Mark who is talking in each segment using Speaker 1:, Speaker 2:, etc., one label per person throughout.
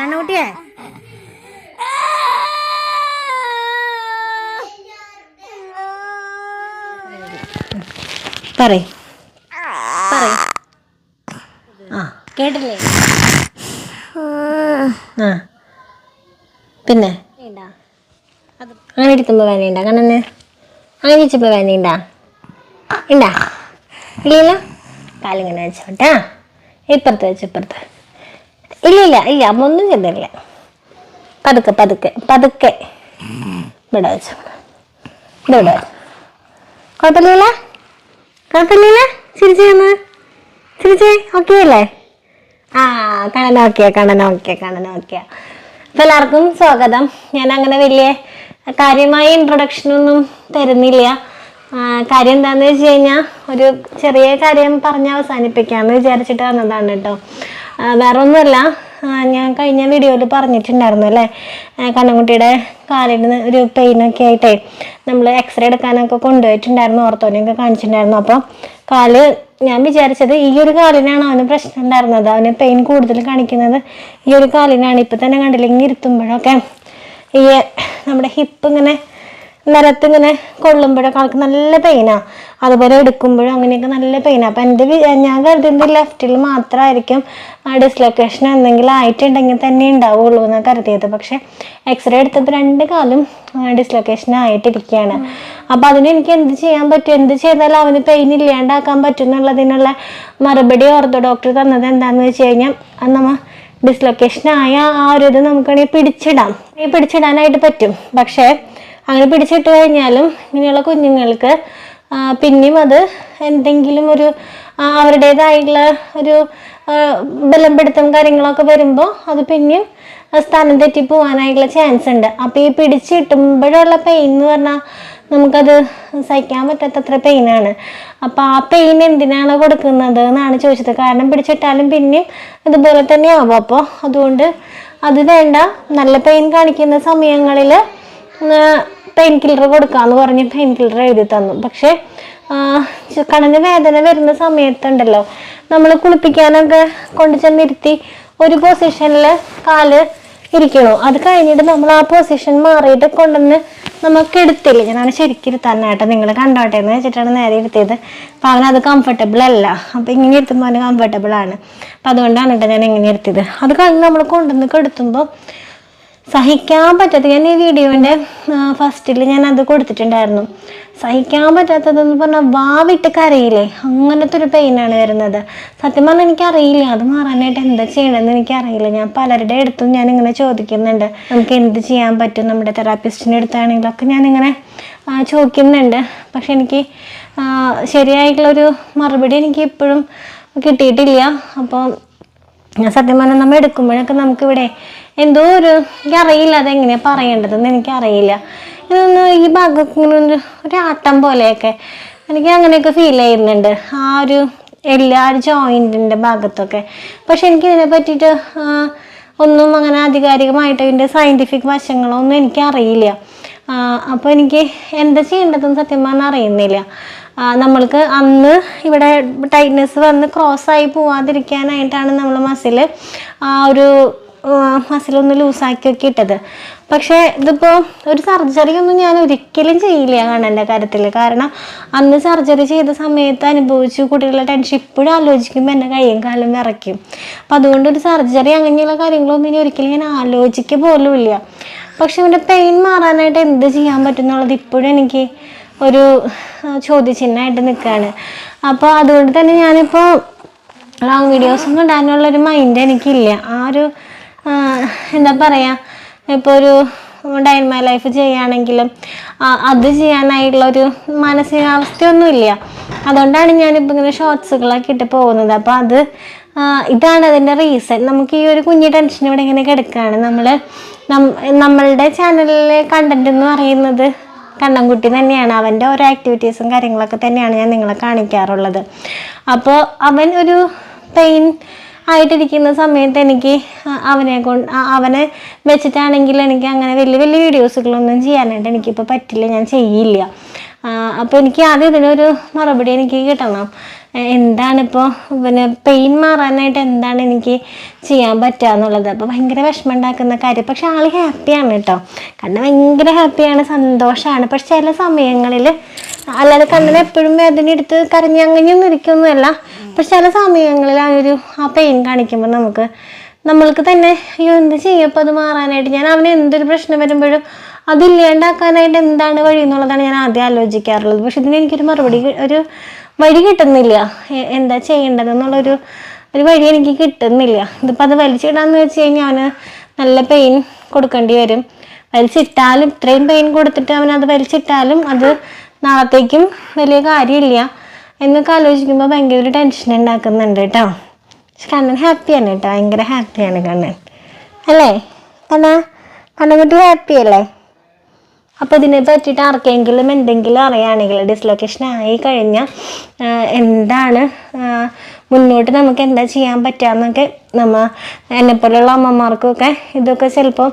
Speaker 1: കണ്ണൂട്ടിയേ പറയ്. പറയ്. ആ. കേട്ടില്ലേ? ആ. പിന്നെ? അങ്ങനെ ഇരിക്കുമ്പോൾ വേനയുണ്ട കണ്ണന് അങ്ങനെ ഇരിച്ചപ്പോൾ വേനയുണ്ട ഉണ്ടാ? ഇല്ലല്ലോ കാലിങ്ങനെ വെച്ചോട്ടാ. ഇപ്പുറത്ത് വെച്ച് ഇപ്പുറത്ത്. ഇല്ല ഇല്ല ഇല്ല അമ്മ ഒന്നും ചെയ്തില്ല പതുക്കെ പതുക്കെ പതുക്കെ. ഇവിടെ വെച്ചു. ഇവിടെ ഇവിടെ വെച്ചു. കുഴപ്പമില്ല കുഴപ്പമില്ല ചിരിച്ചേന്ന് ചിരിച്ചേ ഓക്കെ അല്ലേ? ആ Kannan okay Kannan okay Kannan okay അപ്പോൾ എല്ലാവർക്കും സ്വാഗതം. ഞാൻ അങ്ങനെ വലിയ കാര്യമായ ഇൻട്രൊഡക്ഷൻ ഒന്നും തരുന്നില്ല. കാര്യം എന്താണെന്ന് വെച്ച് കഴിഞ്ഞാൽ ഒരു ചെറിയ കാര്യം പറഞ്ഞ് അവസാനിപ്പിക്കാമെന്ന് വിചാരിച്ചിട്ട് വന്നതാണ് കേട്ടോ. വേറെ ഒന്നുമല്ല ഞാൻ കഴിഞ്ഞ വീഡിയോയിൽ പറഞ്ഞിട്ടുണ്ടായിരുന്നു അല്ലേ? കാലിൽ കാലിന് ഒരു പെയിനൊക്കെ ആയിട്ടേ നമ്മൾ എക്സ്റേ എടുക്കാനൊക്കെ കൊണ്ടുപോയിട്ടുണ്ടായിരുന്നു ഓർത്തോനെയൊക്കെ കാണിച്ചിട്ടുണ്ടായിരുന്നു. അപ്പോൾ കാൽ ഞാൻ വിചാരിച്ചത് ഈ ഒരു കാലിനാണ് അവന് പ്രശ്നം ഉണ്ടായിരുന്നത്. അവന് പെയിൻ കൂടുതൽ കാണിക്കുന്നത് ഈ ഒരു കാലിനാണ്. ഇപ്പം തന്നെ കണ്ടില്ല ഇങ്ങനെ ഇരുത്തുമ്പോഴൊക്കെ ഈ നമ്മുടെ ഹിപ്പ് ഇങ്ങനെ നിലത്ത് ഇങ്ങനെ കൊള്ളുമ്പോഴൊക്കെ ആൾക്ക് നല്ല പെയിനാണ് അതുപോലെ എടുക്കുമ്പോഴും അങ്ങനെയൊക്കെ നല്ല പെയിനാണ് അപ്പം എന്റെ ഞാൻ കരുതുന്നത് ലെഫ്റ്റിൽ മാത്രമായിരിക്കും ഡിസ്ലൊക്കേഷൻ എന്തെങ്കിലും ആയിട്ടുണ്ടെങ്കിൽ തന്നെ ഉണ്ടാവുള്ളൂ എന്ന് കരുതിയത്. പക്ഷെ എക്സ്റേ എടുത്തപ്പോൾ രണ്ട് കാലും ഡിസ്ലൊക്കേഷൻ ആയിട്ടിരിക്കുകയാണ്. അപ്പം അതിന് എനിക്ക് എന്ത് ചെയ്യാൻ പറ്റും? എന്ത് ചെയ്താലും അവന് പെയിൻ ഇല്ലാണ്ടാക്കാൻ പറ്റും എന്നുള്ളതിനുള്ള മറുപടി ഓർത്തോ ഡോക്ടർ തന്നത് എന്താണെന്ന് വെച്ച് കഴിഞ്ഞാൽ അത് നമ്മ ഡിസ്ലൊക്കേഷൻ ആയ ആ ഒരു ഇത് നമുക്കാണെങ്കിൽ പിടിച്ചിടാം. പിടിച്ചിടാനായിട്ട് പറ്റും. പക്ഷേ അങ്ങനെ പിടിച്ചിട്ട് കഴിഞ്ഞാലും ഇങ്ങനെയുള്ള കുഞ്ഞുങ്ങൾക്ക് പിന്നെയും അത് എന്തെങ്കിലും ഒരു അവരുടേതായിട്ടുള്ള ഒരു ആ, ബലം പിടുത്തം കാര്യങ്ങളൊക്കെ വരുമ്പോൾ അത് പിന്നെയും സ്ഥാനം തെറ്റി പോകാനായിട്ടുള്ള ചാൻസ് ഉണ്ട്. അപ്പോൾ ഈ പിടിച്ചിട്ടുമ്പോഴുള്ള പെയിൻ എന്ന് പറഞ്ഞാൽ നമുക്കത് സഹിക്കാൻ പറ്റാത്തത്ര പെയിനാണ് അപ്പോൾ ആ പെയിൻ എന്തിനാണ് കൊടുക്കുന്നത് എന്നാണ് ചോദിച്ചത്. കാരണം പിടിച്ചിട്ടാലും പിന്നെയും ഇതുപോലെ തന്നെ ആവും അപ്പോൾ അതുകൊണ്ട് അത് വേണ്ട. നല്ല പെയിൻ കാണിക്കുന്ന സമയങ്ങളിൽ പെയിൻ കില്ലർ കൊടുക്കാന്ന് പറഞ്ഞ് പെയിൻ കില്ലർ എഴുതി തന്നു. പക്ഷേ കടന്ന് വേദന വരുന്ന സമയത്തുണ്ടല്ലോ. നമ്മൾ കുളിപ്പിക്കാനൊക്കെ കൊണ്ടു ചെന്നിരുത്തി ഒരു പൊസിഷനിൽ കാൽ ഇരിക്കണു. അത് കഴിഞ്ഞിട്ട് നമ്മൾ ആ പൊസിഷൻ മാറിയിട്ട് കൊണ്ടുവന്ന് നമുക്ക് എടുത്തില്ല? ഞാൻ ശരിക്കും ഇരുത്താനായിട്ട് നിങ്ങൾ കണ്ടോട്ടെ എന്ന് വെച്ചിട്ടാണ് നേരെ ഇരുത്തിയത്. അപ്പം അവനത് കംഫർട്ടബിൾ അല്ല. അപ്പം ഇങ്ങനെ ഇരുത്തുമ്പോൾ അവന് കംഫർട്ടബിൾ ആണ്. അപ്പം അതുകൊണ്ടാണ് കേട്ടോ ഞാൻ ഇങ്ങനെ ഇരുത്തിയത്. അത് കഴിഞ്ഞ് നമ്മൾ കൊണ്ടുവന്ന് കെടുത്തുമ്പോൾ സഹിക്കാൻ പറ്റാത്ത ഞാൻ ഈ വീഡിയോന്റെ ഫസ്റ്റിൽ ഞാൻ അത് കൊടുത്തിട്ടുണ്ടായിരുന്നു. സഹിക്കാൻ പറ്റാത്തതെന്ന് പറഞ്ഞാൽ വാവിട്ട് കരയില്ലേ? അങ്ങനത്തെ ഒരു പെയിനാണ് വരുന്നത്. സത്യം പറഞ്ഞാൽ എനിക്കറിയില്ല. അത് മാറാനായിട്ട് എന്താ ചെയ്യണമെന്ന് എനിക്കറിയില്ല. ഞാൻ പലരുടെ അടുത്തും ഞാൻ ഇങ്ങനെ ചോദിക്കുന്നുണ്ട്. നമുക്ക് എന്ത് ചെയ്യാൻ പറ്റും? നമ്മുടെ തെറാപ്പിസ്റ്റിന്റെ അടുത്താണെങ്കിലൊക്കെ ഞാനിങ്ങനെ ആ, ചോദിക്കുന്നുണ്ട്. പക്ഷെ എനിക്ക് ശരിയായിട്ടുള്ളൊരു മറുപടി എനിക്ക് ഇപ്പോഴും കിട്ടിയിട്ടില്ല. അപ്പോൾ സത്യം പറഞ്ഞാൽ നമ്മൾ എടുക്കുമ്പോഴൊക്കെ നമുക്കിവിടെ എന്തോ ഒരു എനിക്കറിയില്ല അതെങ്ങനെയാണ് പറയേണ്ടതെന്ന് എനിക്കറിയില്ല. ഇതൊന്ന് ഈ ഭാഗത്ത് ഇങ്ങനെ ഒരു ഒരു ആട്ടം പോലെയൊക്കെ എനിക്ക് അങ്ങനെയൊക്കെ ഫീൽ ചെയ്യുന്നുണ്ട്. ആ ഒരു എല്ലാ ഒരു ജോയിന്റിന്റെ ഭാഗത്തൊക്കെ. പക്ഷെ എനിക്കിതിനെ പറ്റിയിട്ട് ആ, ഒന്നും അങ്ങനെ ആധികാരികമായിട്ട് ഇതിന്റെ സയന്റിഫിക് വശങ്ങളൊന്നും എനിക്കറിയില്ല. അപ്പോൾ എനിക്ക് എന്താ ചെയ്യേണ്ടതെന്ന് സത്യം പറഞ്ഞാൽ അറിയുന്നില്ല. നമ്മൾക്ക് അന്ന് ഇവിടെ ടൈറ്റ്നെസ് വന്ന് ക്രോസ് ആയി പോവാതിരിക്കാനായിട്ടാണ് നമ്മൾ മസിൽ ആ ഒരു മസിലൊന്ന് ലൂസാക്കിയൊക്കെ ഇട്ടത്. പക്ഷേ ഇതിപ്പോൾ ഒരു സർജറി ഒന്നും ഞാൻ ഒരിക്കലും ചെയ്യില്ല കാണേണ്ട കാര്യത്തിൽ കാരണം അന്ന് സർജറി ചെയ്ത സമയത്ത് അനുഭവിച്ചു കുട്ടികളുടെ ടെൻഷൻ ഇപ്പോഴും ആലോചിക്കുമ്പോൾ എന്റെ കയ്യും കാലും വിറയ്ക്കും. അപ്പം അതുകൊണ്ട് ഒരു സർജറി അങ്ങനെയുള്ള കാര്യങ്ങളൊന്നും ഇനി ഒരിക്കലും ഞാൻ ആലോചിക്കുക പോലും ഇല്ല. പക്ഷെ ഇവന്റെ പെയിൻ മാറാനായിട്ട് എന്ത് ചെയ്യാൻ പറ്റും എന്നുള്ളത് ഇപ്പോഴും എനിക്ക് ഒരു ചോദ്യചിഹ്നമായിട്ട് നിൽക്കുകയാണ് അപ്പോൾ അതുകൊണ്ട് തന്നെ ഞാനിപ്പോൾ ലോങ് വീഡിയോസ് ഒന്നും ഇടാനുള്ളൊരു മൈൻഡ് എനിക്കില്ല. ആ ഒരു എന്താ പറയുക ഇപ്പോൾ ഒരു ഡൈൻ മൈ ലൈഫ് ചെയ്യുകയാണെങ്കിലും അത് ചെയ്യാനായിട്ടുള്ളൊരു മാനസികാവസ്ഥയൊന്നുമില്ല. അതുകൊണ്ടാണ് ഞാനിപ്പോൾ ഇങ്ങനെ ഷോർട്സുകളൊക്കെ ഇട്ട് പോകുന്നത്. അപ്പോൾ അത് ഇതാണ് അതിന്റെ റീസൺ നമുക്ക് ഈ ഒരു കുഞ്ഞു ടെൻഷൻ ഇവിടെ ഇങ്ങനെ കിടക്കുകയാണ് നമ്മൾ നമ്മളുടെ ചാനലിലെ കണ്ടന്റ് എന്ന് പറയുന്നത് കണ്ണൻകുട്ടി തന്നെയാണ്. അവന്റെ ഓരോ ആക്ടിവിറ്റീസും കാര്യങ്ങളൊക്കെ തന്നെയാണ് ഞാൻ നിങ്ങളെ കാണിക്കാറുള്ളത്. അപ്പോൾ അവൻ ഒരു പെയിൻ ആയിട്ടിരിക്കുന്ന സമയത്ത് എനിക്ക് അവനെ കൊണ്ട് അവനെ വെച്ചിട്ടാണെങ്കിൽ എനിക്ക് അങ്ങനെ വലിയ വലിയ വീഡിയോസുകളൊന്നും ചെയ്യാനായിട്ട് എനിക്കിപ്പോൾ പറ്റില്ല ഞാൻ ചെയ്യില്ല. അപ്പോൾ എനിക്ക് ആദ്യം ഇതിനൊരു മറുപടി എനിക്ക് കിട്ടണം. എന്താണിപ്പോൾ പിന്നെ പെയിൻ മാറാനായിട്ട് എന്താണ് എനിക്ക് ചെയ്യാൻ പറ്റുക എന്നുള്ളത് അപ്പോൾ ഭയങ്കര വിഷമം ഉണ്ടാക്കുന്ന കാര്യം. പക്ഷെ ആൾ ഹാപ്പിയാണ് കേട്ടോ. കാരണം ഭയങ്കര ഹാപ്പിയാണ് സന്തോഷമാണ്. പക്ഷെ ചില സമയങ്ങളിൽ അല്ലാതെ കണ്ണിന് എപ്പോഴും വേദന എടുത്ത് കരഞ്ഞ് അങ്ങനെയൊന്നും ഇരിക്കൊന്നുമല്ല പക്ഷെ ചില സമയങ്ങളിൽ ആ ഒരു ആ പെയിൻ കാണിക്കുമ്പോൾ നമുക്ക് നമ്മൾക്ക് തന്നെ അയ്യോ എന്ത് ചെയ്യും അപ്പോൾ അത് മാറാനായിട്ട്? ഞാൻ അവന് എന്തൊരു പ്രശ്നം വരുമ്പോഴും അതില്ലാണ്ടാക്കാനായിട്ട് എന്താണ് വഴി എന്നുള്ളതാണ് ഞാൻ ആദ്യം ആലോചിക്കാറുള്ളത്. പക്ഷെ ഇതിന് എനിക്കൊരു മറുപടി ഒരു വഴി കിട്ടുന്നില്ല. എന്താ ചെയ്യേണ്ടതെന്നുള്ളൊരു ഒരു വഴി എനിക്ക് കിട്ടുന്നില്ല. ഇതിപ്പോൾ അത് വലിച്ചിടാന്ന് വെച്ച് കഴിഞ്ഞാൽ അവന് നല്ല പെയിൻ കൊടുക്കേണ്ടി വരും. വലിച്ചിട്ടാലും ഇത്രയും പെയിൻ കൊടുത്തിട്ട് അവനത് വലിച്ചിട്ടാലും അത് നാളത്തേക്കും വലിയ കാര്യമില്ല. എന്നൊക്കെ ആലോചിക്കുമ്പോൾ ഭയങ്കര ടെൻഷൻ ഉണ്ടാക്കുന്നുണ്ട് കേട്ടോ പക്ഷെ കണ്ണൻ ഹാപ്പിയാണ് കേട്ടോ ഭയങ്കര ഹാപ്പിയാണ് കണ്ണൻ. അല്ലേ? കണ്ണാ കണ്ണൻകുട്ടി ഹാപ്പി അല്ലേ? അപ്പോൾ ഇതിനെ പറ്റിയിട്ട് ആർക്കെങ്കിലും എന്തെങ്കിലും അറിയുകയാണെങ്കിൽ ഡിസ്ലൊക്കേഷൻ ആയി കഴിഞ്ഞാൽ എന്താണ് മുന്നോട്ട് നമുക്ക് എന്താ ചെയ്യാൻ പറ്റാന്നൊക്കെ നമ്മ എന്നെപ്പോലുള്ള അമ്മമാർക്കൊക്കെ ഇതൊക്കെ ചിലപ്പോൾ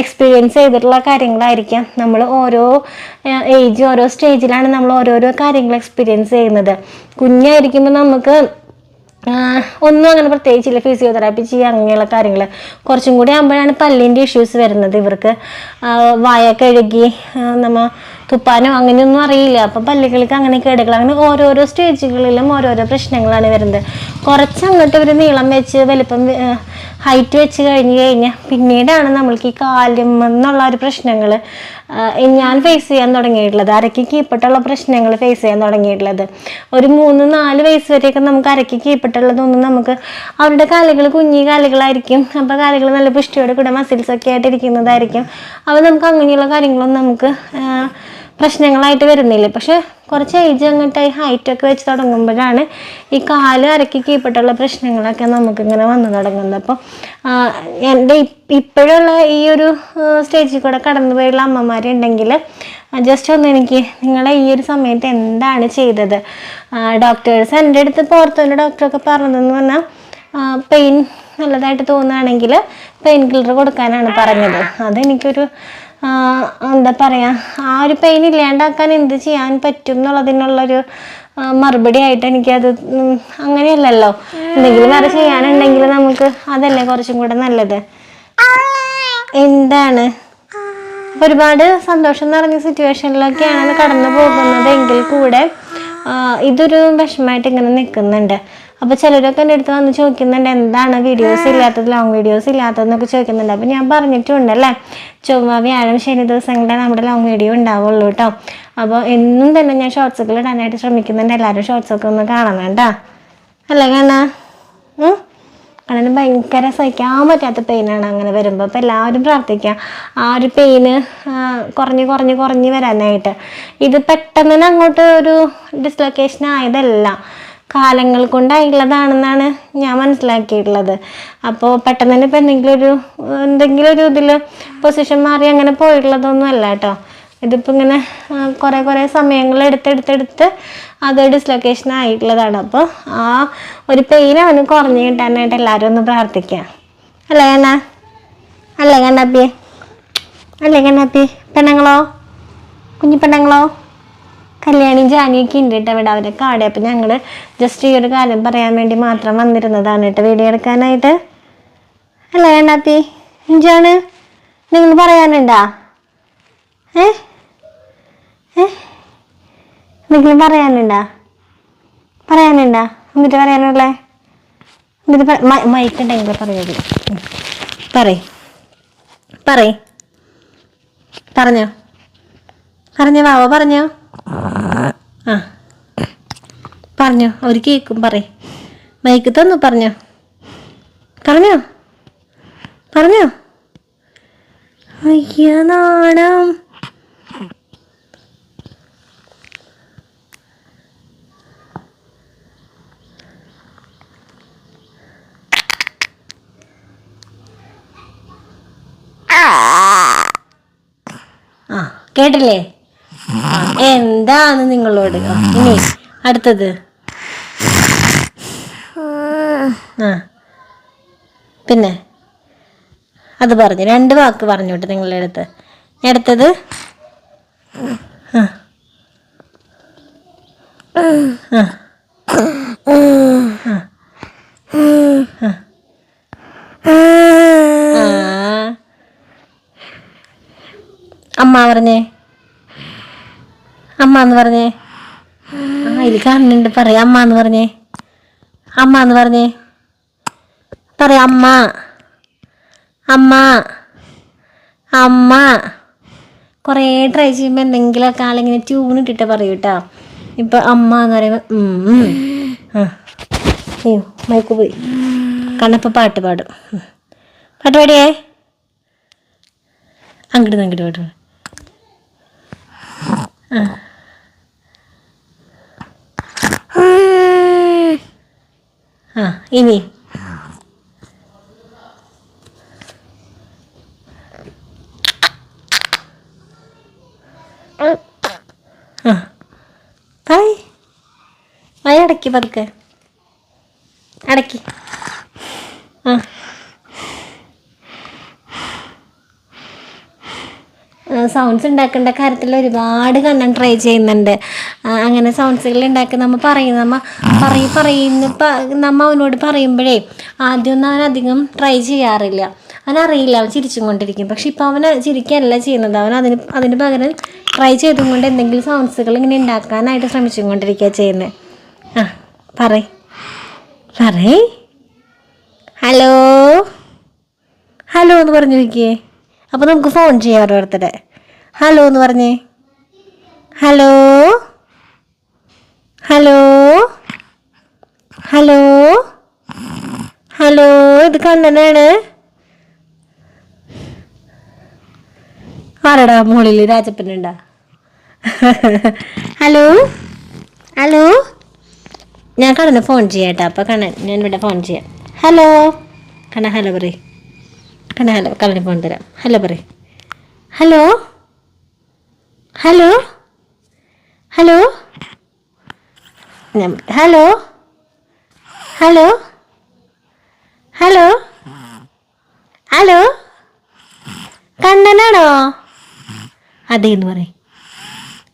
Speaker 1: എക്സ്പീരിയൻസ് ചെയ്തിട്ടുള്ള കാര്യങ്ങളായിരിക്കാം. നമ്മൾ ഓരോ ഏജ് ഓരോ സ്റ്റേജിലാണ് നമ്മൾ ഓരോരോ കാര്യങ്ങൾ എക്സ്പീരിയൻസ് ചെയ്യുന്നത്. കുഞ്ഞായിരിക്കുമ്പോൾ നമുക്ക് ഒന്നും അങ്ങനെ പ്രത്യേകിച്ചില്ല ഫിസിയോതെറാപ്പി ചെയ്യുക അങ്ങനെയുള്ള കാര്യങ്ങൾ കുറച്ചും കൂടി ആകുമ്പോഴാണ് പല്ലിന്റെ ഇഷ്യൂസ് വരുന്നത്. ഇവർക്ക് വായ കഴുകി നമ്മൾ നമ്മ തുപ്പാനോ അങ്ങനെയൊന്നും അറിയില്ല. അപ്പം പല്ലുകൾക്ക് അങ്ങനെ കേടുകൾ. അങ്ങനെ ഓരോരോ സ്റ്റേജുകളിലും ഓരോരോ പ്രശ്നങ്ങളാണ് വരുന്നത്. കുറച്ച് അങ്ങോട്ട് ഒരു നീളം വെച്ച് വലിപ്പം ഹൈറ്റ് വെച്ച് കഴിഞ്ഞ് കഴിഞ്ഞാൽ പിന്നീടാണ് നമ്മൾക്ക് ഈ കാലും എന്നുള്ള ഒരു പ്രശ്നങ്ങൾ ഞാൻ ഫേസ് ചെയ്യാൻ തുടങ്ങിയിട്ടുള്ളത്. അരയ്ക്ക് കീപ്പിട്ടുള്ള പ്രശ്നങ്ങൾ ഫേസ് ചെയ്യാൻ തുടങ്ങിയിട്ടുള്ളത്. ഒരു മൂന്ന് നാല് വയസ്സ് വരെയൊക്കെ നമുക്ക് അരയ്ക്ക് കീപ്പിട്ടുള്ളതൊന്നും നമുക്ക് അവരുടെ കാലുകൾ കുഞ്ഞി കാലുകളായിരിക്കും. അപ്പോൾ കാലുകൾ നല്ല പുഷ്ടിയോടെ കൂടെ മസിൽസൊക്കെ ആയിട്ട് ഇരിക്കുന്നതായിരിക്കും. അപ്പോൾ നമുക്ക് അങ്ങനെയുള്ള കാര്യങ്ങളൊന്നും നമുക്ക് പ്രശ്നങ്ങളായിട്ട് വരുന്നില്ല. പക്ഷെ കുറച്ച് ഏജ് അങ്ങോട്ടായി ഹൈറ്റ് ഒക്കെ വെച്ച് തുടങ്ങുമ്പോഴാണ് ഈ കാൽ അരക്കി കീപ്പിട്ടുള്ള പ്രശ്നങ്ങളൊക്കെ നമുക്കിങ്ങനെ വന്നു തുടങ്ങുന്നത്. അപ്പോൾ എന്റെ ഇപ്പോഴുള്ള ഈ ഒരു സ്റ്റേജിൽ കൂടെ കടന്നു പോയുള്ള അമ്മമാരുണ്ടെങ്കിൽ ജസ്റ്റ് ഒന്ന് എനിക്ക് നിങ്ങളെ ഈ ഒരു സമയത്ത് എന്താണ് ചെയ്തത്? ഡോക്ടേഴ്സ് എന്റെ അടുത്ത് പുറത്തുള്ള ഡോക്ടറൊക്കെ പറഞ്ഞതെന്ന് പറഞ്ഞാൽ പെയിൻ നല്ലതായിട്ട് തോന്നുകയാണെങ്കിൽ പെയിൻ കില്ലർ കൊടുക്കാനാണ് പറഞ്ഞത്. അതെനിക്കൊരു എന്താ പറയുക ആ ഒരു പെയിൻ ഇല്ലാണ്ടാക്കാൻ എന്ത് ചെയ്യാൻ പറ്റും എന്നുള്ളതിനുള്ളൊരു മറുപടി ആയിട്ട് എനിക്കത് അങ്ങനെയല്ലല്ലോ. എന്തെങ്കിലും വേറെ ചെയ്യാനുണ്ടെങ്കിൽ നമുക്ക് അതല്ലേ കുറച്ചും കൂടെ നല്ലത്. എന്താണ്? ഒരുപാട് സന്തോഷം നിറഞ്ഞ സിറ്റുവേഷനിലൊക്കെയാണ് കടന്നു പോകുന്നത് എങ്കിൽ കൂടെ ഇതൊരു വിഷമമായിട്ട് ഇങ്ങനെ നിൽക്കുന്നുണ്ട്. അപ്പോൾ ചിലരൊക്കെ എന്റെ അടുത്ത് വന്ന് ചോദിക്കുന്നുണ്ട് എന്താണ് വീഡിയോസ് ഇല്ലാത്തത്? ലോങ് വീഡിയോസ് ഇല്ലാത്തതെന്നൊക്കെ ചോദിക്കുന്നുണ്ട്. അപ്പോൾ ഞാൻ പറഞ്ഞിട്ടുണ്ട് അല്ലേ ചൊവ്വ വ്യാഴം ശനി ദിവസങ്ങളിലാണ് നമ്മുടെ ലോങ് വീഡിയോ ഉണ്ടാവുള്ളൂ കേട്ടോ അപ്പോൾ എന്നും തന്നെ ഞാൻ ഷോർട്സൊക്കെ ഇടാനായിട്ട് ശ്രമിക്കുന്നുണ്ട്. എല്ലാവരും ഷോർട്സൊക്കെ ഒന്ന് കാണണം കേട്ടോ. അല്ലേ കാണാ അങ്ങനെ ഭയങ്കര സഹിക്കാൻ പറ്റാത്ത പെയിനാണ് അങ്ങനെ വരുമ്പോൾ അപ്പോൾ എല്ലാവരും പ്രാർത്ഥിക്കുക ആ ഒരു പെയിന് കുറഞ്ഞ് കുറഞ്ഞ് കുറഞ്ഞ് വരാനായിട്ട്. ഇത് പെട്ടെന്ന് തന്നെ അങ്ങോട്ട് ഒരു ഡിസ്ലൊക്കേഷൻ ആയതല്ല. കാലങ്ങൾ കൊണ്ടായിട്ടുള്ളതാണെന്നാണ് ഞാൻ മനസ്സിലാക്കിയിട്ടുള്ളത്. അപ്പോൾ പെട്ടെന്ന് തന്നെ ഇപ്പോൾ എന്തെങ്കിലും ഒരു എന്തെങ്കിലും ഒരു ഇതിൽ പൊസിഷൻ മാറി അങ്ങനെ പോയിട്ടുള്ളതൊന്നും അല്ല കേട്ടോ. ഇതിപ്പോൾ ഇങ്ങനെ കുറേ കുറേ സമയങ്ങൾ എടുത്തെടുത്തെടുത്ത് അത് ഡിസ്ലൊക്കേഷൻ ആയിട്ടുള്ളതാണ്. അപ്പോൾ ആ ഒരു പെയിൻ അവന് കുറഞ്ഞു കിട്ടാനായിട്ട് എല്ലാവരും ഒന്ന് പ്രാർത്ഥിക്കുക അല്ലേ കണ്ണ? അല്ലേ കണ്ണാപ്പി അല്ലേ കണ്ണാപ്പി പെണ്ണുങ്ങളോ? കുഞ്ഞു പെണ്ണുങ്ങളോ? കല്യാണി ജാനിയൊക്കെ ഉണ്ട് കേട്ടോ ഇവിടെ. അവരൊക്കെ അവിടെ അപ്പം ഞങ്ങൾ ജസ്റ്റ് ഈ ഒരു കാര്യം പറയാൻ വേണ്ടി മാത്രം വന്നിരുന്നതാണ് കേട്ടോ വീഡിയോ എടുക്കാനായിട്ട്. അല്ലേ കണ്ണാപ്പി ഇഞ്ചാണ്. നിങ്ങൾ പറയാനുണ്ടാ? ഏ? എന്തെങ്കിലും പറയാനുണ്ടാ? പറയാനുണ്ടാ? എന്നിട്ട് പറയാനുള്ളേ? എന്നിട്ട് മൈക്ക് ഉണ്ടെങ്കിൽ പറയുന്നത് പറയ്. പറയ്. പറഞ്ഞോ. പറഞ്ഞോ വാവോ പറഞ്ഞോ. പറഞ്ഞോ അവർ കേക്കും പറ മൈക്ക് തന്നു പറഞ്ഞോ. പറഞ്ഞോ. പറഞ്ഞോ. അയ്യ നാണം. ആ കേട്ടില്ലേ? എന്താണ് നിങ്ങളോട്? ഇനി അടുത്തത്. ആ പിന്നെ അത് പറഞ്ഞു. രണ്ട് വാക്ക് പറഞ്ഞോട്ടെ നിങ്ങളുടെ അടുത്ത്. അടുത്തത്. അമ്മ പറഞ്ഞേ. അമ്മ എന്ന് പറഞ്ഞേ. ആ ഇതിൽ കാണുന്നുണ്ട്. പറയാം അമ്മ എന്ന് പറഞ്ഞേ. അമ്മ എന്ന് പറഞ്ഞേ. പറയാം അമ്മ. അമ്മ. അമ്മ. കുറേ ട്രൈ ചെയ്യുമ്പോൾ എന്തെങ്കിലുമൊക്കെ ആളിങ്ങനെ ട്യൂൺ ഇട്ടിട്ട് പറയൂ കേട്ടോ. ഇപ്പം അമ്മ എന്ന്. ആ. അയ്യോ മയക്ക് പോയി. കണ്ണപ്പം പാട്ട് പാടും. പാട്ട് പാടിയേ? അങ്ങോട്ട് അങ്ങോട്ട് പാട്ട് പാടും ആ. ആ ഇനി. ഹായ്. വായ അടക്കി പതുക്കെ. അടക്കി. ആ. സൗണ്ട്സ് ഉണ്ടാക്കേണ്ട കാര്യത്തിൽ ഒരുപാട് കണ്ണൻ ട്രൈ ചെയ്യുന്നുണ്ട്. അങ്ങനെ സൗണ്ട്സുകൾ ഉണ്ടാക്കി നമ്മൾ പറയുന്ന നമ്മ പറയും പറയുന്ന നമ്മ അവനോട് പറയുമ്പോഴേ ആദ്യമൊന്നും അവൻ അധികം ട്രൈ ചെയ്യാറില്ല. അവനറിയില്ല അവൻ ചിരിച്ചും കൊണ്ടിരിക്കും. പക്ഷെ ഇപ്പം അവന് ചിരിക്കുകയല്ല ചെയ്യുന്നത്. അവൻ അതിന് അതിന് പകരം ട്രൈ ചെയ്തും കൊണ്ട് എന്തെങ്കിലും സൗണ്ട്സുകൾ ഇങ്ങനെ ഉണ്ടാക്കാനായിട്ട് ശ്രമിച്ചും കൊണ്ടിരിക്കുക ചെയ്യുന്നത് ആ പറയ്. പറയ്. ഹലോ ഹലോ എന്ന് പറഞ്ഞു നോക്കിയേ അപ്പോൾ നമുക്ക് ഫോൺ ചെയ്യാം ഓരോരുത്തരെ. ഹലോ എന്ന് പറഞ്ഞേ. Hello hello? ഹലോ? ഹലോ? ഇത് കണ്ണനാണ്. ആരടാ മുകളിൽ രാജപ്പനുണ്ടാ? ഹലോ? ഹലോ? ഞാൻ കണ്ണന് ഫോൺ ചെയ്യാട്ടോ. അപ്പോൾ കണ്ണൻ ഞാൻ ഇവിടെ ഫോൺ ചെയ്യാം. ഹലോ? കണ്ണ ഹലോ പറ കണ്ണ ഹലോ കണ്ണന് ഫോൺ തരാം. ഹലോ പറ hello? Hello? Hello? Hello? Hello? Hello? Hello? കണ്ണനാണോ? അതെ എന്ന് പറയും.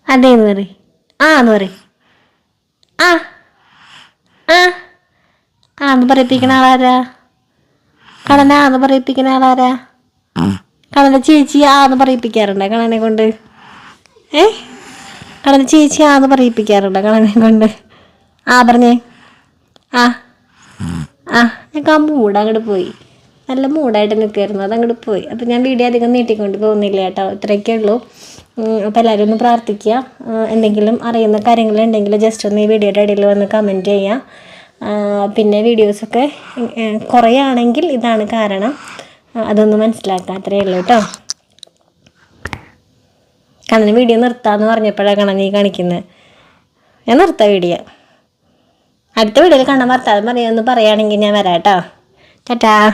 Speaker 1: അതെ എന്ന് പറയും. ആ എന്ന് പറയും. ആ. ആ. ആ എന്ന് പറയിപ്പിക്കുന്ന ആളാരാ? കണന എന്ന് പറയിപ്പിക്കുന്ന ആളാരാ? കണന ചേച്ചി ആ എന്ന് പറയിപ്പിക്കാറുണ്ടോ കണ്ണനെ കൊണ്ട്? ഏ? കണന ചേച്ചി ആ എന്ന് പറയിപ്പിക്കാറുണ്ടോ കൊണ്ട്? ആ പറഞ്ഞേ. ആ. ആ ഞങ്ങൾക്ക് ആ മൂഡ് അങ്ങോട്ട് പോയി. നല്ല മൂഡായിട്ട് നിൽക്കുമായിരുന്നു അതങ്ങോട്ട് പോയി. അപ്പോൾ ഞാൻ വീഡിയോ അധികം നീട്ടിക്കൊണ്ട് പോകുന്നില്ല കേട്ടോ. ഇത്രയൊക്കെ ഉള്ളൂ. അപ്പോൾ എല്ലാവരും ഒന്ന് പ്രാർത്ഥിക്കുക എന്തെങ്കിലും അറിയുന്ന കാര്യങ്ങളുണ്ടെങ്കിൽ ജസ്റ്റ് ഒന്ന് ഈ വീഡിയോയുടെ ഇടയിൽ വന്ന് കമന്റ് ചെയ്യുക പിന്നെ വീഡിയോസൊക്കെ ഉം, കുറേ ആണെങ്കിൽ ഇതാണ് കാരണം. അതൊന്ന് മനസ്സിലാക്കുക അത്രയേ ഉള്ളൂ കേട്ടോ. കണ്ണന് വീഡിയോ നിർത്താമെന്ന് പറഞ്ഞപ്പോഴാണ് കണ്ണൻ നീ കാണിക്കുന്നത് ഞാൻ നിർത്താം വീഡിയോ അടുത്ത വീഡിയോയിൽ കാണാൻ വർത്താനം പറയുമെന്ന് പറയുകയാണെങ്കിൽ ഞാൻ വരാം കേട്ടോ. ടാറ്റാ.